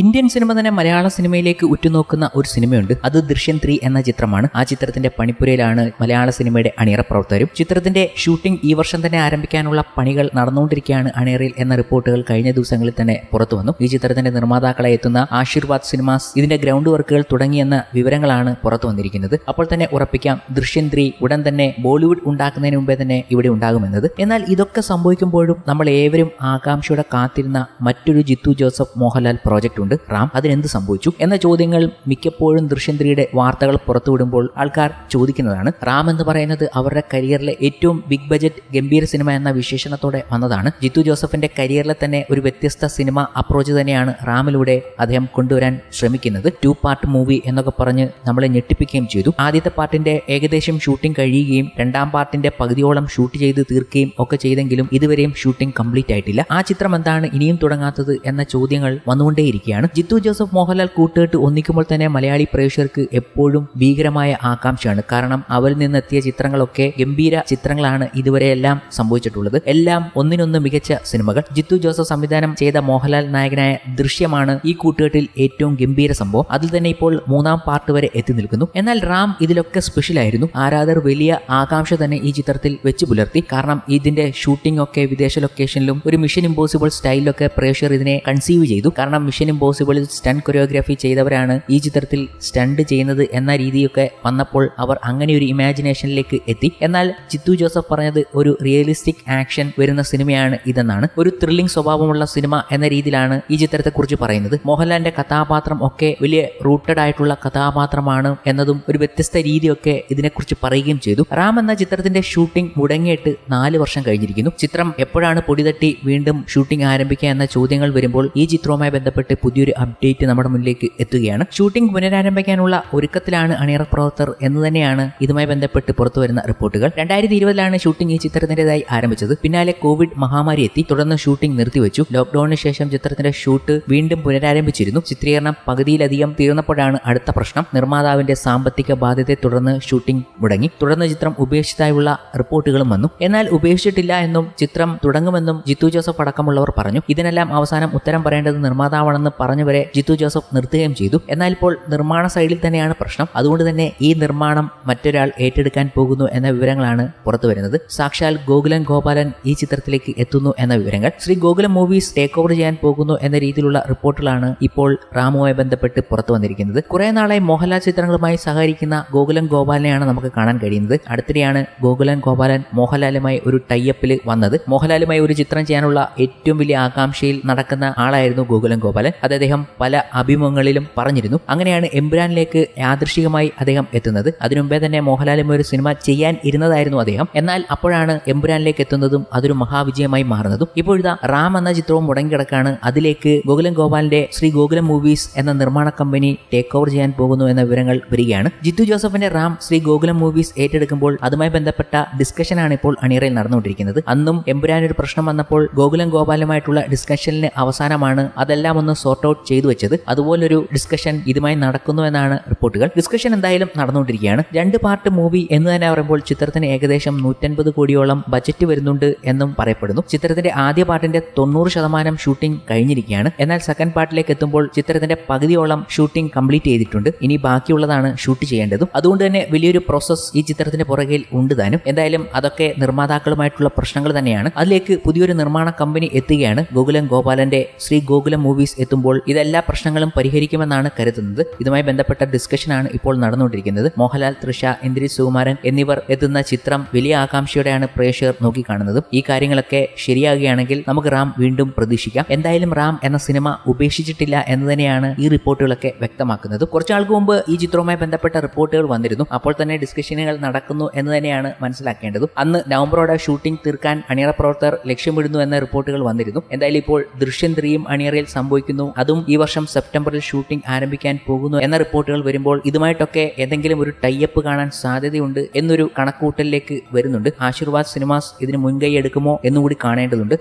Indian cinema തന്നെ മലയാള സിനിമയിലേക്ക് ഉറ്റുനോക്കുന്ന ഒരു സിനിമയുണ്ട്. അത് ദൃശ്യം ത്രീ എന്ന ചിത്രമാണ്. ആ ചിത്രത്തിന്റെ പണിപ്പുരയിലാണ് മലയാള സിനിമയുടെ അണിയറ പ്രവർത്തകരും. ചിത്രത്തിന്റെ ഷൂട്ടിംഗ് ഈ വർഷം തന്നെ ആരംഭിക്കാനുള്ള പണികൾ നടന്നുകൊണ്ടിരിക്കുകയാണ് അണിയറയിൽ എന്ന റിപ്പോർട്ടുകൾ കഴിഞ്ഞ ദിവസങ്ങളിൽ തന്നെ പുറത്തു വന്നു. ഈ ചിത്രത്തിന്റെ നിർമ്മാതാക്കളെ എത്തുന്ന ആശീർവാദ് സിനിമാസ് ഇതിന്റെ ഗ്രൗണ്ട് വർക്കുകൾ തുടങ്ങിയെന്ന വിവരങ്ങളാണ് പുറത്തു വന്നിരിക്കുന്നത്. അപ്പോൾ തന്നെ ഉറപ്പിക്കാം ദൃശ്യം ത്രീ ഉടൻ തന്നെ ബോളിവുഡ് ഉണ്ടാക്കുന്നതിന് മുമ്പേ തന്നെ ഇവിടെ ഉണ്ടാകുമെന്നത്. എന്നാൽ ഇതൊക്കെ സംഭവിക്കുമ്പോഴും നമ്മൾ ഏവരും ആകാംക്ഷയോടെ കാത്തിരുന്ന മറ്റൊരു ജിത്തു ജോസഫ് മോഹൻലാൽ പ്രോജക്റ്റ് ഉണ്ട് റാം അതിനെന്ത് സംഭവിച്ചു? എന്ന ചോദ്യങ്ങൾ മിക്കപ്പോഴും ദൃശ്യം ത്രീയുടെ വാർത്തകൾ പുറത്തുവിടുമ്പോൾ ആൾക്കാർ ചോദിക്കുന്നതാണ്. റാം എന്ന് പറയുന്നത് അവരുടെ കരിയറിലെ ഏറ്റവും ബിഗ് ബജറ്റ് ഗംഭീര സിനിമ എന്ന വിശേഷണത്തോടെ വന്നതാണ്. ജിത്തു ജോസഫിന്റെ കരിയറിലെ തന്നെ ഒരു വ്യത്യസ്ത സിനിമ അപ്രോച്ച് തന്നെയാണ് റാമിലൂടെ അദ്ദേഹം കൊണ്ടുവരാൻ ശ്രമിക്കുന്നത്. ടു പാർട്ട് മൂവി എന്നൊക്കെ പറഞ്ഞ് നമ്മളെ ഞെട്ടിപ്പിക്കുകയും ചെയ്തു. ആദ്യത്തെ പാർട്ടിന്റെ ഏകദേശം ഷൂട്ടിംഗ് കഴിയുകയും രണ്ടാം പാർട്ടിന്റെ പകുതിയോളം ഷൂട്ട് ചെയ്ത് തീർക്കുകയും ഒക്കെ ചെയ്തെങ്കിലും ഇതുവരെയും ഷൂട്ടിംഗ് കംപ്ലീറ്റ് ആയിട്ടില്ല. ആ ചിത്രം എന്താണ് ഇനിയും തുടങ്ങാത്തത് എന്ന ചോദ്യങ്ങൾ വന്നുകൊണ്ടേയിരിക്കുകയാണ്. ജിത്തു ജോസഫ് മോഹൻലാൽ കൂട്ടുകെട്ട് ഒന്നിക്കുമ്പോൾ തന്നെ മലയാളി പ്രേക്ഷകർക്ക് എപ്പോഴും ഭീകരമായ ആകാംക്ഷയാണ്. കാരണം അവരിൽ നിന്നെത്തിയ ചിത്രങ്ങളൊക്കെ ഗംഭീര ചിത്രങ്ങളാണ് ഇതുവരെ എല്ലാം സംഭവിച്ചിട്ടുള്ളത്. എല്ലാം ഒന്നിനൊന്ന് മികച്ച സിനിമകൾ. ജിത്തു ജോസഫ് സംവിധാനം ചെയ്ത മോഹൻലാൽ നായകനായ ദൃശ്യമാണ് ഈ കൂട്ടുകെട്ടിൽ ഏറ്റവും ഗംഭീര സംഭവം. അതിൽ തന്നെ ഇപ്പോൾ മൂന്നാം പാർട്ട് വരെ എത്തി നിൽക്കുന്നു. എന്നാൽ റാം ഇതിലൊക്കെ സ്പെഷ്യൽ ആയിരുന്നു. ആരാധർ വലിയ ആകാംക്ഷ തന്നെ ഈ ചിത്രത്തിൽ വെച്ച് പുലർത്തി. കാരണം ഇതിന്റെ ഷൂട്ടിംഗ് ഒക്കെ വിദേശ ലൊക്കേഷനിലും ഒരു മിഷൻ ഇമ്പോസിബിൾ സ്റ്റൈലിലൊക്കെ പ്രേക്ഷകർ ഇതിനെ കൺസീവ് ചെയ്തു. കാരണം മിഷൻ ഇമ്പോസിബിളിൽ സ്റ്റണ്ട് കൊറിയോഗ്രാഫി ചെയ്തവരാണ് ഈ ചിത്രത്തിൽ സ്റ്റണ്ട് ചെയ്യുന്നത് എന്ന രീതിയൊക്കെ വന്നപ്പോൾ അവർ അങ്ങനെ ഒരു ഇമാജിനേഷനിലേക്ക് എത്തി. എന്നാൽ ചിത്തു ജോസഫ് പറഞ്ഞത് ഒരു റിയലിസ്റ്റിക് ആക്ഷൻ വരുന്ന സിനിമയാണ് ഇതെന്നാണ്. ഒരു ത്രില്ലിംഗ് സ്വഭാവമുള്ള സിനിമ എന്ന രീതിയിലാണ് ഈ ചിത്രത്തെക്കുറിച്ച് പറയുന്നത്. മോഹൻലാലിന്റെ കഥാപാത്രം ഒക്കെ വലിയ റൂട്ടഡ് ആയിട്ടുള്ള കഥാപാത്രമാണ് എന്നതും ഒരു വ്യത്യസ്ത രീതിയൊക്കെ ഇതിനെക്കുറിച്ച് പറയുകയും ചെയ്തു. റാം എന്ന ചിത്രത്തിന്റെ ഷൂട്ടിംഗ് മുടങ്ങിയിട്ട് നാല് വർഷം കഴിഞ്ഞിരിക്കുന്നു. ചിത്രം എപ്പോഴാണ് പൊടിതട്ടി വീണ്ടും ഷൂട്ടിംഗ് ആരംഭിക്കുക എന്ന ചോദ്യങ്ങൾ വരുമ്പോൾ ഈ ചിത്രവുമായി ബന്ധപ്പെട്ട് പുതിയൊരു അപ്ഡേറ്റ് നമ്മുടെ മുന്നിലേക്ക് എത്തുകയാണ്. ഷൂട്ടിംഗ് പുനരാരംഭിക്കാനുള്ള ഒരുക്കത്തിലാണ് അണിയറ പ്രവർത്തകർ എന്ന് തന്നെയാണ് ഇതുമായി ബന്ധപ്പെട്ട് പുറത്തു വരുന്ന റിപ്പോർട്ടുകൾ. രണ്ടായിരത്തി ഇരുപതിലാണ് ഷൂട്ടിംഗ് ഈ ചിത്രത്തിന്റെതായി ആരംഭിച്ചത്. പിന്നാലെ കോവിഡ് മഹാമാരി എത്തി. തുടർന്ന് ഷൂട്ടിംഗ് നിർത്തിവെച്ചു. ലോക്ക്ഡൌണിന് ശേഷം ചിത്രത്തിന്റെ ഷൂട്ട് വീണ്ടും പുനരാരംഭിച്ചിരുന്നു. ചിത്രീകരണം പകുതിയിലധികം തീർന്നപ്പോഴാണ് അടുത്ത പ്രശ്നം. നിർമ്മാതാവിന്റെ സാമ്പത്തിക ബാധ്യതയെ തുടർന്ന് ഷൂട്ടിംഗ് മുടങ്ങി. തുടർന്ന് ചിത്രം ഉപേക്ഷിച്ചതായുള്ള റിപ്പോർട്ടുകളും വന്നു. എന്നാൽ ഉപേക്ഷിച്ചിട്ടില്ല എന്നും ചിത്രം തുടങ്ങുമെന്നും ജിത്തു ജോസഫ് അടക്കമുള്ളവർ പറഞ്ഞു. ഇതിനെല്ലാം അവസാനം ഉത്തരം പറയേണ്ടത് നിർമ്മാതാവാണെന്ന് പറഞ്ഞവരെ ജിത്തു ജോസഫ് നിർത്തുകയും ചെയ്തു. എന്നാൽ ഇപ്പോൾ നിർമ്മാണ സൈഡിൽ തന്നെയാണ് പ്രശ്നം. അതുകൊണ്ട് തന്നെ ഈ നിർമ്മാണം മറ്റൊരാൾ ഏറ്റെടുക്കാൻ പോകുന്നു എന്ന വിവരങ്ങളാണ് പുറത്തു വരുന്നത്. സാക്ഷാൽ ഗോകുലൻ ഗോപാലൻ ഈ ചിത്രത്തിലേക്ക് എത്തുന്നു എന്ന വിവരങ്ങൾ. Sree Gokulam Movies take over ചെയ്യാൻ പോകുന്നു എന്ന രീതിയിലുള്ള റിപ്പോർട്ടുകളാണ് ഇപ്പോൾ റാമുമായി ബന്ധപ്പെട്ട് പുറത്തു വന്നിരിക്കുന്നത്. കുറെ നാളായി മോഹൻലാൽ ചിത്രങ്ങളുമായി സഹകരിക്കുന്ന ഗോകുലം ഗോപാലനെയാണ് നമുക്ക് കാണാൻ കഴിയുന്നത്. അടുത്തിടെയാണ് ഗോകുലൻ ഗോപാലൻ മോഹൻലാലുമായി ഒരു ടൈപ്പിൽ വന്നത്. മോഹൻലാലുമായി ഒരു ചിത്രം ചെയ്യാനുള്ള ഏറ്റവും വലിയ ആകാംക്ഷയിൽ നടക്കുന്ന ആളായിരുന്നു ഗോകുലം ഗോപാലൻ. അത് അദ്ദേഹം പല അഭിമുഖങ്ങളിലും പറഞ്ഞിരുന്നു. അങ്ങനെയാണ് എംബ്രാനിലേക്ക് യാദൃശികമായി അദ്ദേഹം എത്തുന്നത്. അതിനുമുമ്പേ തന്നെ മോഹൻലാലും ഒരു സിനിമ ചെയ്യാൻ ഇരുന്നതായിരുന്നു അദ്ദേഹം. എന്നാൽ അപ്പോഴാണ് എംബ്രാനിലേക്ക് എത്തുന്നതും അതൊരു മഹാവിജയമായി മാറുന്നതും. ഇപ്പോഴിതാ റാം എന്ന ചിത്രവും മുടങ്ങിക്കിടക്കാണ്. അതിലേക്ക് ഗോകുലം ഗോപാലിന്റെ ശ്രീ ഗോകുലം മൂവീസ് എന്ന നിർമ്മാണ കമ്പനി ടേക്ക് ഓവർ ചെയ്യാൻ പോകുന്നു എന്ന വിവരങ്ങൾ വരികയാണ്. ജിത്തു ജോസഫിന്റെ റാം ശ്രീ ഗോകുലം മൂവീസ് ഏറ്റെടുക്കുമ്പോൾ അതുമായി ബന്ധപ്പെട്ട ഡിസ്കഷനാണ് ഇപ്പോൾ അണിയറയിൽ നടന്നുകൊണ്ടിരിക്കുന്നത്. അന്നും എംബുരാൻ ഒരു പ്രശ്നം വന്നപ്പോൾ ഗോകുലം ഗോപാലുമായിട്ടുള്ള ഡിസ്കഷനിലെ അവസാനമാണ് അതെല്ലാം ഒന്ന് സോർട്ട് ഔട്ട് ചെയ്തു വെച്ചത്. അതുപോലൊരു ഡിസ്കഷൻ ഇതുമായി നടക്കുന്നു എന്നാണ് റിപ്പോർട്ടുകൾ. ഡിസ്കഷൻ എന്തായാലും നടന്നുകൊണ്ടിരിക്കുകയാണ്. രണ്ട് പാർട്ട് മൂവി എന്ന് തന്നെ പറയുമ്പോൾ ചിത്രത്തിന് ഏകദേശം നൂറ്റൻപത് കോടിയോളം ബജറ്റ് വരുന്നുണ്ട് എന്നും പറയപ്പെടുന്നു. ചിത്രത്തിന്റെ ആദ്യ പാർട്ടിന്റെ തൊണ്ണൂറ് ശതമാനം ഷൂട്ടിംഗ് കഴിഞ്ഞിരിക്കുകയാണ്. എന്നാൽ സെക്കൻഡ് പാർട്ടിലേക്ക് എത്തുമ്പോൾ ചിത്രത്തിന്റെ പകുതിയോളം ഷൂട്ടിംഗ് കംപ്ലീറ്റ് ചെയ്തിട്ടുണ്ട്. ഇനി ബാക്കിയുള്ളതാണ് ഷൂട്ട് ചെയ്യേണ്ടതും. അതുകൊണ്ട് തന്നെ വലിയൊരു പ്രോസസ് ഈ ചിത്രത്തിന്റെ പുറകിൽ ഉണ്ട് താനും. എന്തായാലും അതൊക്കെ നിർമ്മാതാക്കളുമായിട്ടുള്ള പ്രശ്നങ്ങൾ തന്നെയാണ്. അതിലേക്ക് പുതിയൊരു നിർമ്മാണ കമ്പനി എത്തുകയാണ് ഗോകുലം ഗോപാലന്റെ ശ്രീ ഗോകുലം മൂവീസ് എത്തുമ്പോൾ. ഇതെല്ലാ പ്രശ്നങ്ങളും പരിഹരിക്കുമെന്നാണ് കരുതുന്നത്. ഇതുമായി ബന്ധപ്പെട്ട ഡിസ്കഷനാണ് ഇപ്പോൾ നടന്നുകൊണ്ടിരിക്കുന്നത്. മോഹൻലാൽ തൃഷ ഇന്ദ്രി സുകുമാരൻ എന്നിവർ എത്തുന്ന ചിത്രം വലിയ ആകാംക്ഷയോടെയാണ് പ്രേക്ഷകർ നോക്കിക്കാണുന്നത്. ഈ കാര്യങ്ങളൊക്കെ ശരിയാകുകയാണെങ്കിൽ നമുക്ക് റാം വീണ്ടും പ്രതീക്ഷിക്കാം. എന്തായാലും റാം എന്ന സിനിമ ഉപേക്ഷിച്ചിട്ടില്ല എന്ന് തന്നെയാണ് ഈ റിപ്പോർട്ടുകളൊക്കെ വ്യക്തമാക്കുന്നത്. കുറച്ചാൾക്ക് മുമ്പ് ഈ ചിത്രവുമായി ബന്ധപ്പെട്ട റിപ്പോർട്ടുകൾ വന്നിരുന്നു. അപ്പോൾ തന്നെ ഡിസ്കഷനുകൾ നടക്കുന്നു എന്ന് തന്നെയാണ് മനസ്സിലാക്കേണ്ടത്. അന്ന് നവംബറോടെ ഷൂട്ടിംഗ് തീർക്കാൻ അണിയറ പ്രവർത്തകർ ലക്ഷ്യമിടുന്നു എന്ന റിപ്പോർട്ടുകൾ വന്നിരുന്നു. എന്തായാലും ഇപ്പോൾ ദൃശ്യം ത്രീയും അണിയറയിൽ സംഭവിക്കുന്നു അതും ഈ വർഷം സെപ്റ്റംബറിൽ ഷൂട്ടിംഗ് ആരംഭിക്കാൻ പോകുന്നു എന്ന റിപ്പോർട്ടുകൾ വരുമ്പോൾ ഇതുമായിട്ടൊക്കെ ഏതെങ്കിലും ഒരു ടൈപ്പ് കാണാൻ സാധ്യതയുണ്ട് എന്നൊരു കണക്കൂട്ടലിലേക്ക് വരുന്നുണ്ട്. ആശീർവാദ് സിനിമാസ് ഇതിന് മുൻകൈ എടുക്കുമോ എന്നുകൂടി കാണേണ്ടതുണ്ട്.